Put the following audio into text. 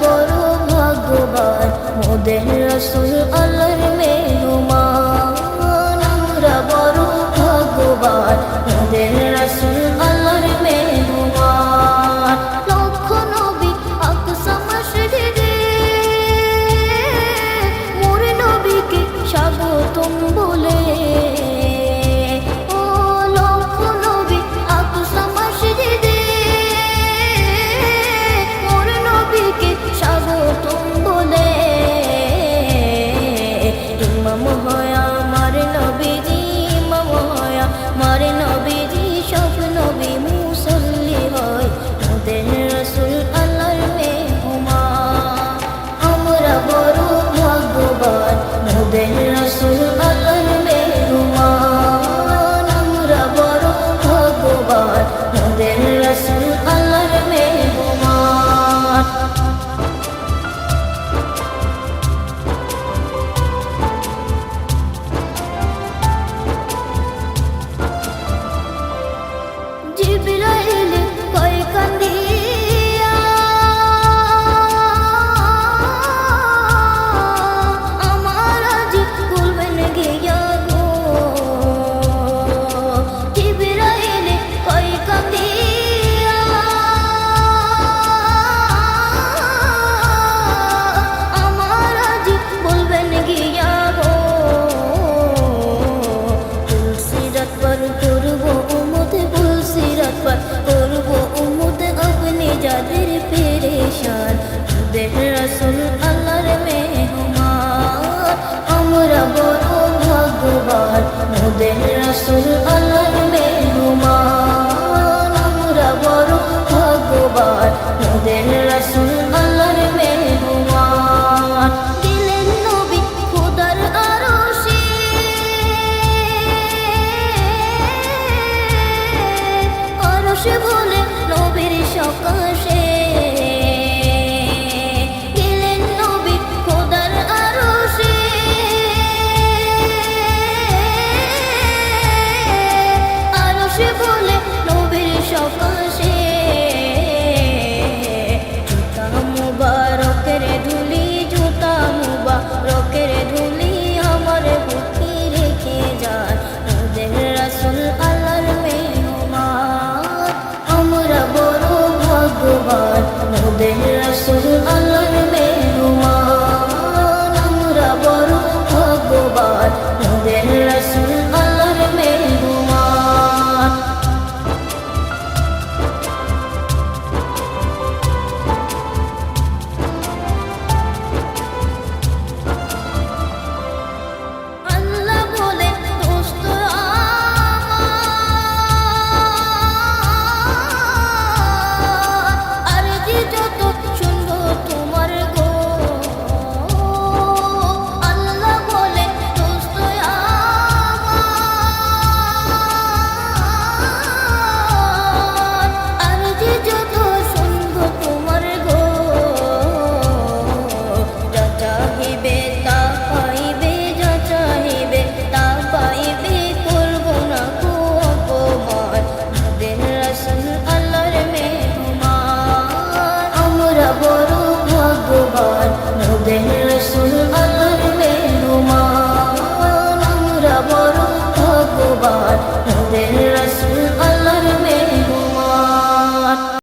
বড় ভগবান মোদের রসুল পেরেশান হাবেব রসুল আল্লাহর মেহমান। আমরা বড় ভগবান হাবেব রসুল আল্লাহর মেহমান। আমরা বড় ভগবান হাবেব রসুল মোহাম্মদ নবীর রাসূল